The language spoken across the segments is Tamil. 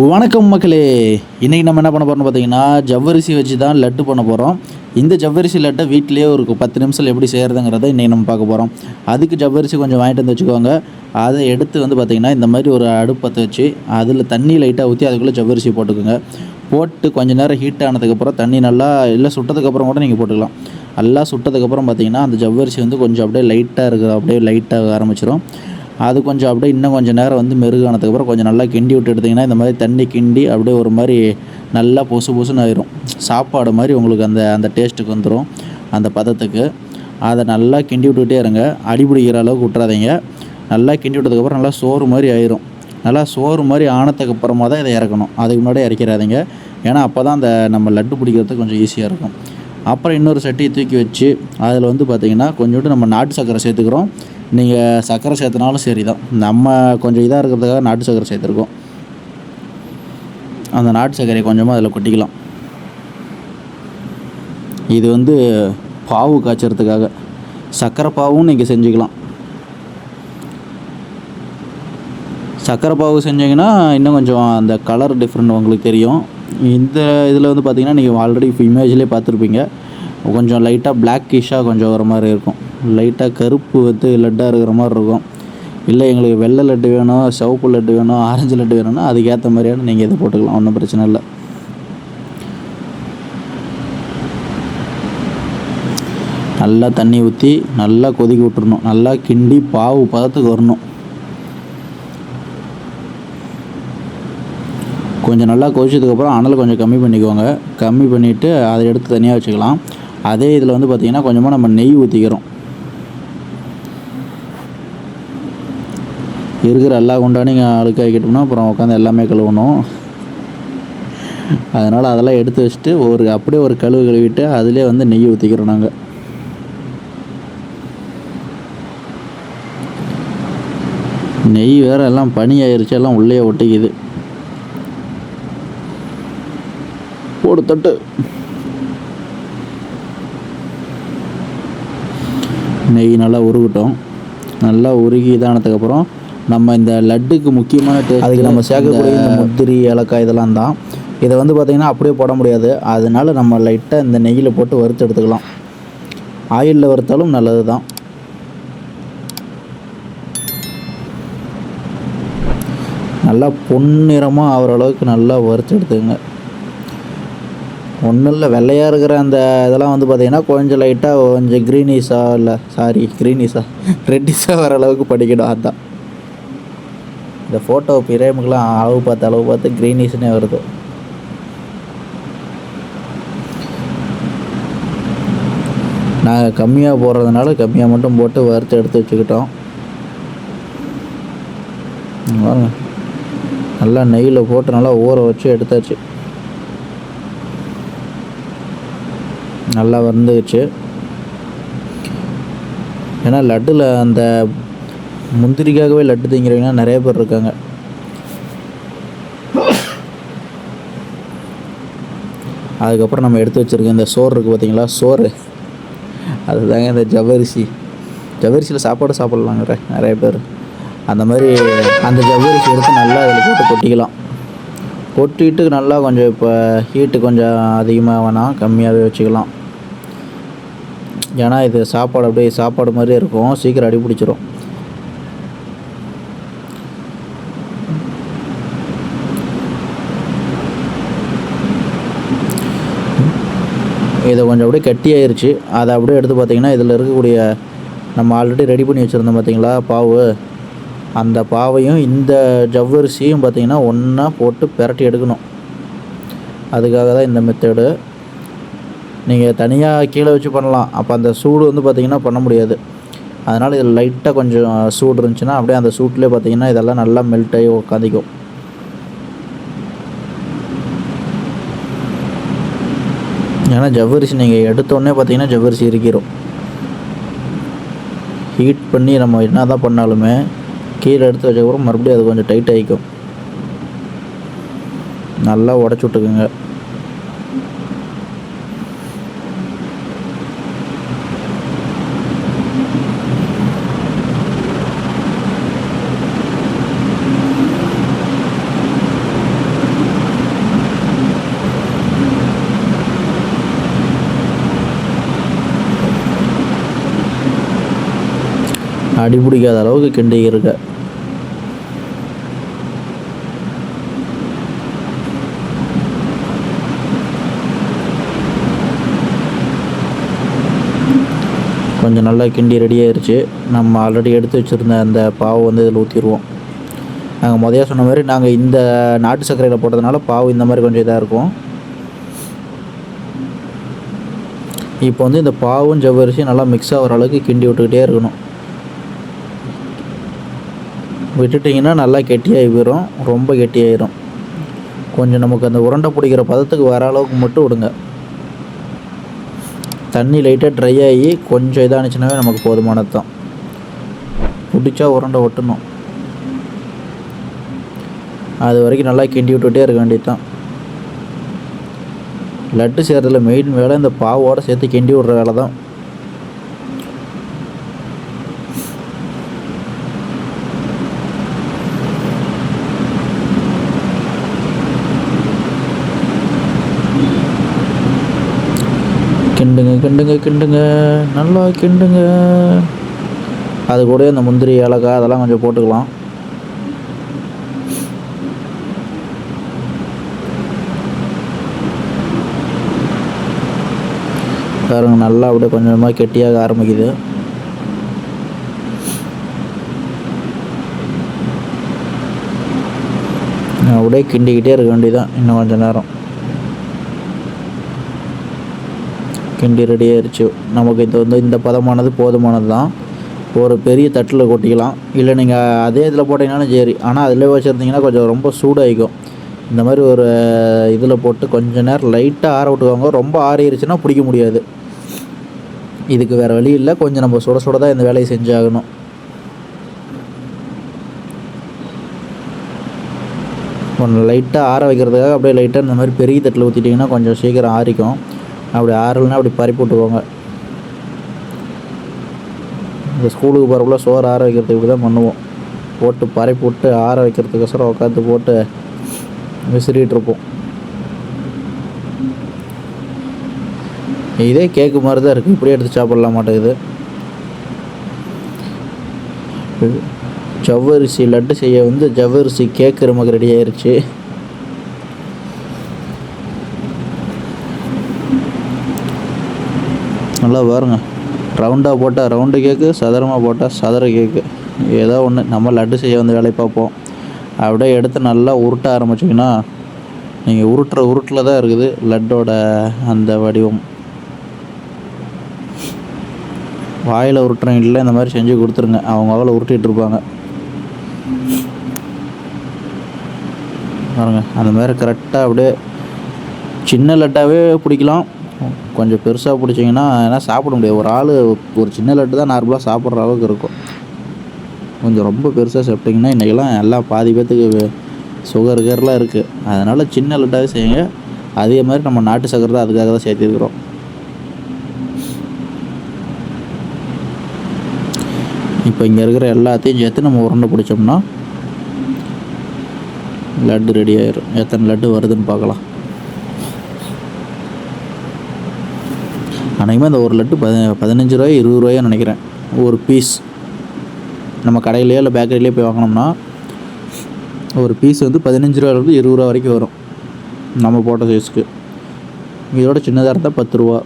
வணக்கம் மக்களே. இன்றைக்கி நம்ம என்ன பண்ண போகிறோம் பார்த்தீங்கன்னா ஜவ்வரிசி வச்சு தான் லட்டு பண்ண போகிறோம் இந்த ஜவ்வரிசி லட்டை வீட்டிலேயே ஒரு பத்து நிமிஷத்தில் எப்படி செய்கிறதுங்கிறத இன்றைக்கி நம்ம பார்க்க போகிறோம் அதுக்கு ஜவ்வரிசி கொஞ்சம் வாங்கிட்டு வந்து வச்சுக்கோங்க. அதை எடுத்து வந்து பார்த்திங்கன்னா இந்த மாதிரி ஒரு அடுப்பத்தை வச்சு அதில் தண்ணி லைட்டாக ஊற்றி அதுக்குள்ளே ஜவ்வரிசி போட்டுக்கோங்க. போட்டு கொஞ்சம் நேரம் ஹீட் ஆனதுக்கப்புறம் தண்ணி நல்லா இல்லை சுட்டதுக்கப்புறம் கூட நீங்கள் போட்டுக்கலாம். நல்லா சுட்டதுக்கப்புறம் பார்த்தீங்கன்னா அந்த ஜவ்வரிசி வந்து கொஞ்சம் அப்படியே லைட்டாக இருக்குது அப்படியே லைட்டாக ஆரம்பிச்சிடும் அது கொஞ்சம் அப்படியே இன்னும் கொஞ்சம் நேரம் வந்து மெருகானதுக்கப்புறம் கொஞ்சம் நல்லா கிண்டி விட்டு எடுத்திங்கன்னா இந்த மாதிரி தண்ணி கிண்டி அப்படியே ஒரு மாதிரி நல்லா பொசு பொசுன்னு ஆயிரும். சாப்பாடு மாதிரி உங்களுக்கு அந்த அந்த டேஸ்ட்டுக்கு வந்துடும் அந்த பதத்துக்கு. அதை நல்லா கிண்டி விட்டுக்கிட்டே இருங்க. அடி பிடிக்கிற அளவுக்கு விட்டுறாதீங்க. நல்லா கிண்டி விட்டதுக்கப்புறம் நல்லா சோறு மாதிரி ஆயிரும். நல்லா சோறு மாதிரி ஆனதுக்கு அப்புறமா தான் இதை இறக்கணும். அதுக்கு முன்னாடி இறக்கிறாதீங்க ஏன்னா அப்போ தான் அந்த நம்ம லட்டு பிடிக்கிறதுக்கு கொஞ்சம் ஈஸியாக இருக்கும். அப்புறம் இன்னொரு சட்டியை தூக்கி வச்சு அதில் வந்து பார்த்திங்கன்னா கொஞ்சோண்டு நம்ம நாட்டு சர்க்கரை சேர்த்துக்கிறோம். நீங்கள் சர்க்கரை சேர்த்தனாலும் சரி தான் நம்ம கொஞ்சம் இதாக இருக்கிறதுக்காக நாட்டு சர்க்கரை சேர்த்துருக்கோம். அந்த நாட்டு சர்க்கரையை கொஞ்சமாக அதில் கொட்டிக்கலாம். இது வந்து பாவு காய்ச்சறதுக்காக. சர்க்கரை பாவும் நீங்கள் செஞ்சுக்கலாம். சர்க்கரை பாவு செஞ்சீங்கன்னா இன்னும் கொஞ்சம் அந்த கலர் டிஃப்ரெண்ட் உங்களுக்கு தெரியும். இந்த இதில் வந்து பார்த்தீங்கன்னா நீங்கள் ஆல்ரெடி இப்போ இமேஜ்லேயே பார்த்துருப்பீங்க. கொஞ்சம் லைட்டாக பிளாக்கிஷாக கொஞ்சம் வர மாதிரி இருக்கும். லைட்டாக கருப்பு வந்து லட்டாக இருக்கிற மாதிரி இருக்கும். இல்லை எங்களுக்கு வெள்ளை லட்டு வேணும் சிவப்பு லட்டு வேணும் ஆரஞ்சு லட்டு வேணும்னா அதுக்கேற்ற மாதிரியான நீங்கள் இதை போட்டுக்கலாம். ஒன்றும் பிரச்சனை இல்லை. நல்லா தண்ணி ஊற்றி நல்லா கொதிக்க விட்டுறணும். நல்லா கிண்டி பாவு பதத்துக்கு வரணும். கொஞ்சம் நல்லா கொதிச்சதுக்கப்புறம் அனல் கொஞ்சம் கம்மி பண்ணிக்கோங்க. கம்மி பண்ணிவிட்டு அதை எடுத்து தனியாக வச்சுக்கலாம். அதே இதில் வந்து பார்த்திங்கன்னா கொஞ்சமாக நம்ம நெய் ஊற்றிக்கிறோம் இருக்கிற எல்லா குண்டானையும் நீங்கள் அழுக்காக்கிட்டோம்னா அப்புறம் உட்காந்து எல்லாமே கழுவணும். அதனால் அதெல்லாம் எடுத்து வச்சுட்டு ஒரு அப்படியே ஒரு கழுவு கழுவிட்டு அதிலே வந்து நெய் ஊற்றிக்கிறோம் நாங்கள் நெய் வேறு எல்லாம் பனி ஆயிடுச்சு எல்லாம் உள்ளே ஒட்டிக்குது. போடு தட்டு நெய் நல்லா உருகட்டும். நல்லா உருகி இதானதுக்கப்புறம் நம்ம இந்த லட்டுக்கு முக்கியமான டேஸ்ட் அதுக்கு நம்ம சேர்க்கக்கூடிய இந்த முந்திரி ஏலக்காய் இதெல்லாம் தான். இதை வந்து பார்த்திங்கன்னா அப்படியே போட முடியாது. அதனால நம்ம லைட்டாக இந்த நெய்யில் போட்டு வறுத்து எடுத்துக்கலாம். ஆயிலில் வறுத்தாலும் நல்லது தான். நல்லா பொன்னிறமாக ஆகிற அளவுக்கு நல்லா வறுத்து எடுத்துக்கங்க. ஒன்றும் இல்லை வெள்ளையாக இருக்கிற அந்த இதெல்லாம் வந்து பார்த்திங்கன்னா கொஞ்சம் லைட்டாக கொஞ்சம் க்ரீனிஷாக இல்லை சாரி க்ரீனிஷாக ரெட்டிஷாக வர அளவுக்கு படிக்கணும் அதுதான் இந்த ஃபோட்டோ பிரேமுக்கெலாம் அளவு பார்த்து அளவு பார்த்து க்ரீனிஷ்னே வருது. நாங்கள் கம்மியாக போடுறதுனால கம்மியாக மட்டும் போட்டு வறுத்து எடுத்து வச்சுக்கிட்டோம். நல்லா நெய்யில் போட்டு நல்லா ஊற வச்சு எடுத்தாச்சு. நல்லா வந்துச்சு ஏன்னா லட்டில் அந்த முந்திரிக்காகவே லட்டு திங்கிறவங்க நிறைய பேர் இருக்காங்க. அதுக்கப்புறம் நம்ம எடுத்து வச்சுருக்க இந்த சோறு இருக்குது பார்த்தீங்களா சோறு. அதுதாங்க இந்த ஜவ்வரிசி. ஜவ்வரிசியில் சாப்பாடு சாப்பிட்லாங்கிற நிறைய பேர். அந்த மாதிரி அந்த ஜவ்வரிசி எடுத்து நல்லா அதில் போட்டு கொட்டிக்கலாம். கொட்டிட்டு நல்லா கொஞ்சம் இப்போ ஹீட்டு கொஞ்சம் அதிகமாக வேணாம் கம்மியாகவே வச்சுக்கலாம். ஏன்னா இது சாப்பாடு அப்படியே சாப்பாடு மாதிரியே இருக்கும். சீக்கிரம் அடி பிடிச்சிரும். இதை கொஞ்சம் அப்படியே கட்டி அதை அப்படியே எடுத்து பார்த்தீங்கன்னா இதில் இருக்கக்கூடிய நம்ம ஆல்ரெடி ரெடி பண்ணி வச்சுருந்தோம் பார்த்தீங்களா பாவு. அந்த பாவையும் இந்த ஜவ்வரிசியும் பார்த்தீங்கன்னா ஒன்றா போட்டு பிரட்டி எடுக்கணும். அதுக்காக தான் இந்த மெத்தடு நீங்கள் தனியாக கீழே வச்சு பண்ணலாம். அப்போ அந்த சூடு வந்து பார்த்திங்கன்னா பண்ண முடியாது. அதனால் இதில் லைட்டாக கொஞ்சம் சூடு இருந்துச்சுன்னா அப்படியே அந்த சூட்லேயே பார்த்தீங்கன்னா இதெல்லாம் நல்லா மெல்ட் ஆகி உட்காந்திக்கும் ஏன்னா ஜவ்வரிசி நீங்கள் எடுத்தோடனே பார்த்தீங்கன்னா ஜவ்வரிசி இருக்கிறோம் ஹீட் பண்ணி நம்ம என்ன தான் பண்ணாலுமே கீழே எடுத்து வச்சக்கப்புறம் மறுபடியும் அது கொஞ்சம் டைட் ஆகிக்கும். நல்லா உடச்சி விட்டுக்குங்க. அடிபிடிக்காத அளவுக்கு கிண்டி இருக்க. கொஞ்சம் நல்லா கிண்டி ரெடி ஆயிருச்சு. நம்ம ஆல்ரெடி எடுத்து வச்சுருந்த அந்த பாவை வந்து இதில் ஊற்றிடுவோம் நாங்கள் முதைய சொன்ன மாதிரி நாங்கள் இந்த நாட்டு சர்க்கரையில் போட்டதுனால பாவு இந்த மாதிரி கொஞ்சம் இதாக இருக்கும். இப்போ வந்து இந்த பாவும் ஜவ்வரிசியும் நல்லா மிக்ஸ் ஆகிற அளவுக்கு கிண்டி விட்டுக்கிட்டே இருக்கணும். விட்டுட்டிங்கன்னா நல்லா கெட்டியாகி போயிடும் ரொம்ப கெட்டியாயிரும். கொஞ்சம் நமக்கு அந்த உருண்டை பிடிக்கிற பதத்துக்கு வர அளவுக்கு மட்டும் விடுங்க. தண்ணி லைட்டாக ட்ரை ஆகி கொஞ்சம் இதானுச்சுனாவே நமக்கு போதுமானது தான் பிடிச்சா உருண்டை ஒட்டணும். அது வரைக்கும் நல்லா கிண்டி விட்டுட்டே இருக்க வேண்டியது தான் லட்டு செய்கிறதுல மெயின் வேலை இந்த பாவோடு சேர்த்து கிண்டி விடுற வேலை தான் கிண்டுங்க கிண்டுங்க. நல்லா கிண்டுங்க. அது கூட இந்த முந்திரி ஏலக்காய் அதெல்லாம் கொஞ்சம் போட்டுக்கலாம். பாருங்க நல்லா அப்படியே கொஞ்சம் கொஞ்சமாக கெட்டியாக ஆரம்பிக்குது. அப்படியே கிண்டிக்கிட்டே இருக்க வேண்டியதான் இன்னும் கொஞ்சம் நேரம். கிண்டி ரெடி ஆயிடுச்சு நமக்கு இது வந்து இந்த பதமானது போதுமானது தான் ஒரு பெரிய தட்டில் கொட்டிக்கலாம். இல்லை நீங்கள் அதே இதில் போட்டிங்கனாலும் சரி. ஆனால் அதில் வச்சுருந்தீங்கன்னா கொஞ்சம் ரொம்ப சூடாகிக்கும் இந்த மாதிரி ஒரு இதில் போட்டு கொஞ்சம் நேரம் லைட்டாக ஆற விட்டுவாங்க ரொம்ப ஆறிடுச்சுன்னா பிடிக்க முடியாது. இதுக்கு வேறு வழி இல்லை. கொஞ்சம் நம்ம சுட சுட தான் இந்த வேலையை செஞ்சாகணும். ஒன்று லைட்டாக ஆற வைக்கிறதுக்காக அப்படியே லைட்டாக இந்த மாதிரி பெரிய தட்டில் ஊற்றிட்டிங்கன்னா கொஞ்சம் சீக்கிரம் ஆறிக்கும். அப்படி ஆறலைன்னா அப்படி பறிப்பு விட்டுக்கோங்க இந்த ஸ்கூலுக்கு போகிறக்குள்ள சோறு ஆற வைக்கிறதுக்கு இப்படி தான் பண்ணுவோம். போட்டு பறிப்பு விட்டு ஆற வைக்கிறதுக்கோசரம் உட்காந்து போட்டு விசிறிட்டு இருப்போம் இதே கேக்கு மாதிரி தான் இருக்குது இப்படியே எடுத்து சாப்பிடலாம் மாட்டேங்குது. ஜவ்வரிசி லட்டு செய்ய வந்து ஜவ்வரிசி கேக்கு நமக்கு ரெடி ஆயிடுச்சு நல்லா பாருங்க. ரவுண்டாக போட்டால் ரவுண்டு கேக்கு சதுரமாக போட்டால் சதுர கேக்கு ஏதோ ஒன்று நம்ம லட்டு செய்ய வந்து வேலையை பார்ப்போம். அப்படியே எடுத்து நல்லா உருட்ட ஆரம்பிச்சிங்கன்னா நீங்கள் உருட்டுற உருட்டில் தான் இருக்குது லட்டோட அந்த வடிவம். வாயில் உருட்டுறவங்க இல்லை இந்த மாதிரி செஞ்சு கொடுத்துருங்க. அவங்க அவளை உருட்டிகிட்டு இருப்பாங்க. பாருங்க அந்த மாதிரி கரெக்டாக அப்படியே சின்ன லட்டாகவே பிடிக்கலாம். கொஞ்சம் பெருசாக பிடிச்சிங்கன்னா ஏன்னா சாப்பிட முடியாது. ஒரு ஆள் ஒரு சின்ன லட்டு தான் நார்மலாக சாப்பிட்ற அளவுக்கு இருக்கும். கொஞ்சம் ரொம்ப பெருசாக சாப்பிட்டிங்கன்னா இன்றைக்கெல்லாம் எல்லாம் பாதி பேர்த்துக்கு சுகர் கேர்லாம் இருக்குது அதனால் சின்ன லட்டாகவே செய்யுங்க. அதே மாதிரி நம்ம நாட்டு சக்கரை தான் அதுக்காக தான் சேர்த்துருக்குறோம் இப்போ இங்கே இருக்கிற எல்லாத்தையும் சேர்த்து நம்ம உருண்டை பிடிச்சோம்னா லட்டு ரெடி ஆயிடும் எத்தனை லட்டு வருதுன்னு பார்க்கலாம். அன்றைக்குமே அந்த ஒரு லட்டு பதி பதினஞ்சு ரூபாய் இருபது ரூபாயோ நினைக்கிறேன். ஒரு பீஸ் நம்ம கடையிலையோ இல்லை பேக்கரியிலையோ போய் வாங்கினோம்னா ஒரு பீஸ் வந்து பதினஞ்சு ரூபாயிலிருந்து இருபது ரூபா வரைக்கும் வரும். நம்ம போட்ட சைஸ்க்கு இதோட சின்னதாக இருந்தால் பத்து ரூபா.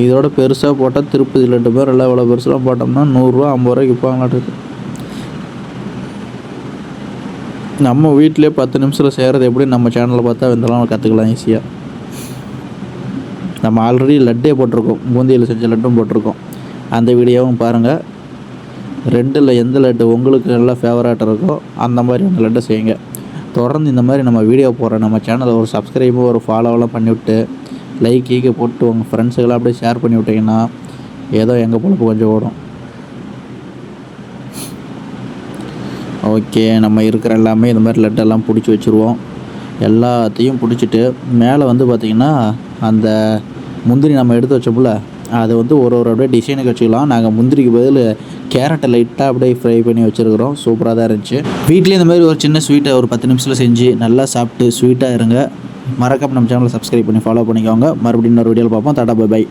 இதோட பெருசாக போட்டால் திருப்பதி லட்டு பேர் எல்லாம் இவ்வளோ பெருசாக போட்டோம்னா நூறுரூவா ஐம்பது ரூபாய்க்கு விற்பாங்களாட்டு நம்ம வீட்டிலே பத்து நிமிஷத்தில் செய்கிறது எப்படி? நம்ம சேனலில் பார்த்தா இதெல்லாம் கற்றுக்கலாம் ஈஸியாக நம்ம ஆல்ரெடி லட்டே போட்டிருக்கோம். பூந்தியில் செஞ்ச லட்டும் போட்டிருக்கோம். அந்த வீடியோவும் பாருங்கள் ரெண்டில் எந்த லட்டு உங்களுக்கு நல்லா ஃபேவரட்டாக இருக்கோ அந்த மாதிரி அந்த லட்டை செய்யுங்க. தொடர்ந்து இந்த மாதிரி நம்ம வீடியோ போடுற நம்ம சேனலை ஒரு சப்ஸ்கிரைபு ஒரு ஃபாலோவெல்லாம் பண்ணிவிட்டு லைக் கீக்கு போட்டு உங்கள் ஃப்ரெண்ட்ஸுக்கெல்லாம் அப்படியே ஷேர் பண்ணி விட்டிங்கன்னா ஏதோ எங்கள் பொழப்பு கொஞ்சம் ஓடும். ஓகே நம்ம இருக்கிற எல்லாமே இந்த மாதிரி லட்டெல்லாம் பிடிச்சி வச்சுருவோம். எல்லாத்தையும் பிடிச்சிட்டு மேலே வந்து பார்த்திங்கன்னா அந்த முந்திரி நம்ம எடுத்து வச்சோம்ல அதை வந்து ஒரு ஒரு அப்படியே டிசைனுக்கு வச்சுக்கலாம். நாங்கள் முந்திரிக்கு பதில் கேரட்டை லைட்டாக அப்படியே ஃப்ரை பண்ணி வச்சுருக்குறோம். சூப்பராக தான் இருந்துச்சு. வீட்லேயே இந்த மாதிரி ஒரு சின்ன ஸ்வீட்டை ஒரு பத்து நிமிஷத்தில் செஞ்சு நல்லா சாப்பிட்டு ஸ்வீட்டாக இருங்க. மறக்காம நம்ம சேனலை சப்ஸ்கிரைப் பண்ணி ஃபாலோ பண்ணிக்கோங்க. மறுபடியும் இன்னொரு வீடியோவில் பார்ப்போம். Tata bye by